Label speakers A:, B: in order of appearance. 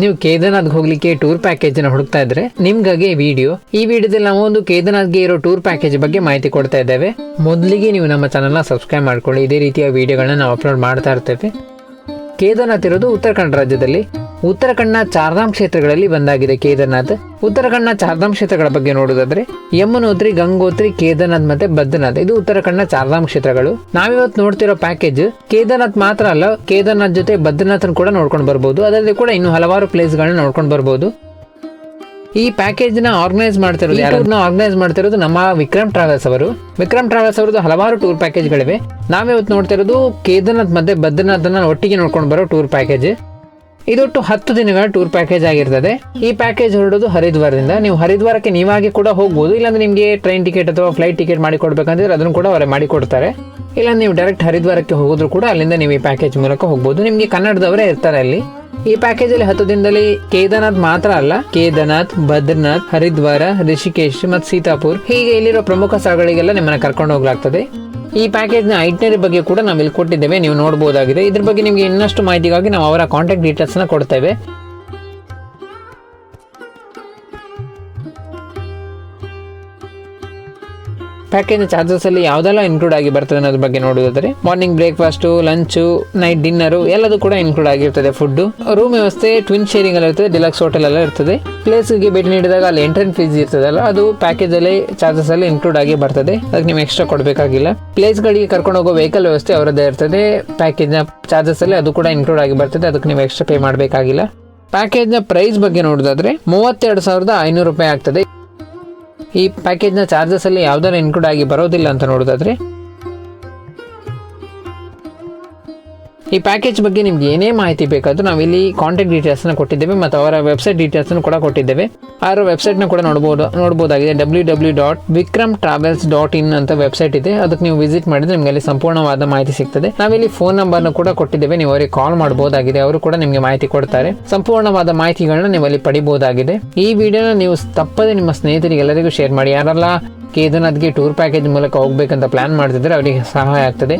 A: ನೀವು ಕೇದಾರ್ನಾಥ್ಗೆ ಹೋಗ್ಲಿಕ್ಕೆ ಟೂರ್ ಪ್ಯಾಕೇಜ್ನ ಹುಡುಕ್ತಾ ಇದ್ರೆ ನಿಮ್ಗಾಗಿ ವಿಡಿಯೋ ಈ ವಿಡಿಯೋದಲ್ಲಿ ನಾವು ಒಂದು ಕೇದಾರ್ನಾಥ್ಗೆ ಇರೋ ಟೂರ್ ಪ್ಯಾಕೇಜ್ ಬಗ್ಗೆ ಮಾಹಿತಿ ಕೊಡ್ತಾ ಇದ್ದೇವೆ. ಮೊದಲಿಗೆ ನೀವು ನಮ್ಮ ಚಾನಲ್ನ ಸಬ್ಸ್ಕ್ರೈಬ್ ಮಾಡ್ಕೊಳ್ಳಿ. ಇದೇ ರೀತಿಯ ವಿಡಿಯೋಗಳನ್ನ ನಾವು ಅಪ್ಲೋಡ್ ಮಾಡ್ತಾ ಇರ್ತೇವೆ. ಕೇದಾರ್ನಾಥ್ ಇರೋದು ಉತ್ತರಾಖಂಡ್ ರಾಜ್ಯದಲ್ಲಿ. ಉತ್ತರಾಖಂಡ್ನ ಚಾರ್ಧಾಮ್ ಕ್ಷೇತ್ರಗಳಲ್ಲಿ ಬಂದಾಗಿದೆ ಕೇದಾರ್ನಾಥ್. ಉತ್ತರಾಖಂಡ್ನ ಚಾರ್ಧಾಮ್ ಕ್ಷೇತ್ರಗಳ ಬಗ್ಗೆ ನೋಡೋದಾದ್ರೆ ಯಮುನೋತ್ರಿ ಗಂಗೋತ್ರಿ ಕೇದಾರ್ನಾಥ್ ಮತ್ತೆ ಬದ್ರನಾಥ್ ಇದು ಉತ್ತರಾಖಂಡ್ನ ಚಾರ್ಧಾಮ್ ಕ್ಷೇತ್ರಗಳು. ನಾವಿವತ್ತು ನೋಡ್ತಿರೋ ಪ್ಯಾಕೇಜ್ ಕೇದಾರ್ನಾಥ್ ಮಾತ್ರ ಅಲ್ಲ ಕೇದಾರ್ನಾಥ್ ಜೊತೆ ಬದ್ರಿನಾಥನ್ ಕೂಡ ನೋಡ್ಕೊಂಡು ಬರ್ಬೋದು. ಅದರಲ್ಲಿ ಕೂಡ ಇನ್ನು ಹಲವಾರು ಪ್ಲೇಸ್ಗಳನ್ನ ನೋಡ್ಕೊಂಡು ಬರ್ಬೋದು. ಈ ಪ್ಯಾಕೇಜ್ನ ಆರ್ಗನೈಸ್ ಮಾಡ್ತಿರೋದು ಯಾರನ್ನ ಆರ್ಗನೈಸ್ ಮಾಡ್ತಿರೋದು ನಮ್ಮ ವಿಕ್ರಮ್ ಟ್ರಾವೆಲ್ಸ್ ಅವರು. ವಿಕ್ರಮ್ ಟ್ರಾವೆಲ್ಸ್ ಅವರದ್ದು ಹಲವಾರು ಟೂರ್ ಪ್ಯಾಕೇಜ್ಗಳಿವೆ. ನಾವಿವತ್ತು ನೋಡ್ತಿರೋದು ಕೇದಾರ್ನಾಥ್ ಮತ್ತೆ ಬದ್ರಿನಾಥನ ಒಟ್ಟಿಗೆ ನೋಡ್ಕೊಂಡು ಬರೋ ಟೂರ್ ಪ್ಯಾಕೇಜ್. ಇದೊಟ್ಟು ಹತ್ತು ದಿನಗಳ ಟೂರ್ ಪ್ಯಾಕೇಜ್ ಆಗಿರ್ತದೆ. ಈ ಪ್ಯಾಕೇಜ್ ಹೊರಡೋದು ಹರಿದ್ವಾರದಿಂದ. ನೀವು ಹರಿದ್ವಾರಕ್ಕೆ ನೀವಾಗಿ ಕೂಡ ಹೋಗ್ಬೋದು. ಇಲ್ಲಾಂದ್ರೆ ನಿಮಗೆ ಟ್ರೈನ್ ಟಿಕೆಟ್ ಅಥವಾ ಫ್ಲೈಟ್ ಟಿಕೆಟ್ ಮಾಡಿ ಕೊಡ್ಬೇಕಂದ್ರೆ ಅದನ್ನು ಕೂಡ ಅವರೇ ಮಾಡಿ ಕೊಡ್ತಾರೆ. ಇಲ್ಲ ನೀವು ಡೈರೆಕ್ಟ್ ಹರಿದ್ವಾರಕ್ಕೆ ಹೋಗೋದ್ರು ಕೂಡ ಅಲ್ಲಿಂದ ನೀವು ಈ ಪ್ಯಾಕೇಜ್ ಮೂಲಕ ಹೋಗ್ಬೋದು. ನಿಮಗೆ ಕನ್ನಡದವರೇ ಇರ್ತಾರೆ ಅಲ್ಲಿ. ಈ ಪ್ಯಾಕೇಜ್ ಅಲ್ಲಿ ಹತ್ತು ದಿನದಲ್ಲಿ ಕೇದಾರ್ನಾಥ್ ಮಾತ್ರ ಅಲ್ಲ. ಕೇದಾರ್ನಾಥ್ ಬದ್ರಿನಾಥ್ ಹರಿದ್ವಾರ, ರಿಷಿಕೇಶ್ ಮತ್ತು ಸೀತಾಪುರ್. ಹೀಗೆ ಇಲ್ಲಿರೋ ಪ್ರಮುಖ ಸ್ಥಳಗಳಿಗೆಲ್ಲ ನಿಮ್ಮನ್ನ ಕರ್ಕೊಂಡು ಹೋಗ್ಲಾಗ್ತದೆ. ಈ ಪ್ಯಾಕೇಜ್ನ ಐಟನರಿ ಬಗ್ಗೆ ಕೂಡ ನಾವು ಇಲ್ಲಿ ಕೊಟ್ಟಿದ್ದೇವೆ. ನೀವು ನೋಡಬಹುದಾಗಿದೆ ಇದ್ರ ಬಗ್ಗೆ ನಿಮಗೆ ಇನ್ನಷ್ಟು ಮಾಹಿತಿಗಾಗಿ ನಾವು ಅವರ ಕಾಂಟ್ಯಾಕ್ಟ್ ಡೀಟೇಲ್ಸ್ನ ಕೊಡ್ತೇವೆ. ಪ್ಯಾಕೇಜ್ ಚಾರ್ಜಸ್ ಅಲ್ಲಿ ಯಾವ್ದೆಲ್ಲ ಇನ್ಕ್ಲೂಡ್ ಆಗಿ ಬರ್ತದೆ ಅನ್ನೋದ್ರ ಬಗ್ಗೆ ನೋಡೋದಾದ್ರೆ morning breakfast lunch night dinner ಎಲ್ಲದೂ ಕೂಡ ಇನ್ಕ್ಲೂಡ್ ಆಗಿರ್ತದೆ ಫುಡ್ ರೂಮ್ ವ್ಯವಸ್ಥೆ ಟ್ವಿನ್ ಶೇರಿಂಗ್ ಎಲ್ಲ ಇರ್ತದೆ ಡಿಲಕ್ಸ್ ಹೋಟೆಲ್ ಎಲ್ಲ ಇರ್ತದೆ. ಪ್ಲೇಸ್ಗೆ ಭೇಟಿ ನೀಡಿದಾಗ ಅಲ್ಲಿ ಎಂಟ್ರೆನ್ಸ್ ಫೀಸ್ ಇರ್ತದಲ್ಲ, ಅದು ಪ್ಯಾಕೇಜ್ ಅಲ್ಲಿ ಚಾರ್ಜಸ್ ಅಲ್ಲಿ ಇನ್ಕ್ಲೂಡ್ ಆಗಿ ಬರ್ತದೆ. ಅದಕ್ಕೆ ನೀವು ಎಕ್ಸ್ಟ್ರಾ ಕೊಡಬೇಕಾಗಿಲ್ಲ. ಪ್ಲೇಸ್ಗಳಿಗೆ ಕರ್ಕೊಂಡು ಹೋಗೋ ವೆಹಿಕಲ್ ವ್ಯವಸ್ಥೆ ಅವರದ್ದೇ ಇರ್ತದೆ. ಪ್ಯಾಕೇಜ್ನ ಚಾರ್ಜಸ್ ಅಲ್ಲಿ ಅದು ಕೂಡ ಇನ್ಕ್ಲೂಡ್ ಆಗಿ ಬರ್ತದೆ, ಅದಕ್ಕೆ ನೀವು ಎಕ್ಸ್ಟ್ರಾ ಪೇ ಮಾಡಬೇಕಾಗಿಲ್ಲ. ಪ್ಯಾಕೇಜ್ನ ಪ್ರೈಸ್ ಬಗ್ಗೆ ನೋಡೋದಾದ್ರೆ ಮೂವತ್ತೆರಡು ಸಾವಿರದ ಐನೂರು ರೂಪಾಯಿ ಆಗ್ತದೆ. ಈ ಪ್ಯಾಕೇಜ್ನ ಚಾರ್ಜಸ್ ಅಲ್ಲಿ ಯಾವ್ದಾರು ಇನ್ಕ್ಲೂಡ್ ಆಗಿ ಬರೋದಿಲ್ಲ ಅಂತ ನೋಡೋದಾದ್ರೆ? ಈ ಪ್ಯಾಕೇಜ್ ಬಗ್ಗೆ ನಿಮ್ಗೆ ಏನೇ ಮಾಹಿತಿ ಬೇಕಾದ್ರೂ ನಾವಿಲ್ಲಿ ಕಾಂಟ್ಯಾಕ್ಟ್ ಡೀಟೇಲ್ಸ್ನ ಕೊಟ್ಟಿದ್ದೇವೆ ಮತ್ತು ಅವರ ವೆಬ್ಸೈಟ್ ಡೀಟೇಲ್ಸ್ನ ಕೂಡ ಕೊಟ್ಟಿದ್ದೇವೆ. ಅವರ ವೆಬ್ಸೈಟ್ನ ಕೂಡ ನೋಡ್ಬೋದು, ನೋಡ್ಬೋದಾಗಿದೆ. W W dot Vikram travels dot in ಅಂತ ವೆಬ್ಸೈಟ್ ಇದೆ. ಅದಕ್ಕೆ ನೀವು ವಿಸಿಟ್ ಮಾಡಿದ್ರೆ ನಿಮಗೆ ಅಲ್ಲಿ ಸಂಪೂರ್ಣವಾದ ಮಾಹಿತಿ ಸಿಗ್ತದೆ. ನಾವಿಲ್ಲಿ ಫೋನ್ ನಂಬರ್ನ ಕೂಡ ಕೊಟ್ಟಿದ್ದೇವೆ. ನೀವು ಅವರಿಗೆ ಕಾಲ್ ಮಾಡಬಹುದಾಗಿದೆ ಅವರು ಕೂಡ ನಿಮಗೆ ಮಾಹಿತಿ ಕೊಡ್ತಾರೆ. ಸಂಪೂರ್ಣವಾದ ಮಾಹಿತಿಗಳನ್ನ ನೀವು ಅಲ್ಲಿ ಪಡಿಬಹುದಾಗಿದೆ ಈ ವಿಡಿಯೋನ ನೀವು ತಪ್ಪದೆ ನಿಮ್ಮ ಸ್ನೇಹಿತರಿಗೆ ಎಲ್ಲರಿಗೂ ಶೇರ್ ಮಾಡಿ. ಯಾರೆಲ್ಲ ಕೇದಾರ್ನಾಥ್ಗೆ ಟೂರ್ ಪ್ಯಾಕೇಜ್ ಮೂಲಕ ಹೋಗ್ಬೇಕಂತ ಪ್ಲಾನ್ ಮಾಡ್ತಿದ್ರೆ ಅವರಿಗೆ ಸಹಾಯ ಆಗ್ತದೆ.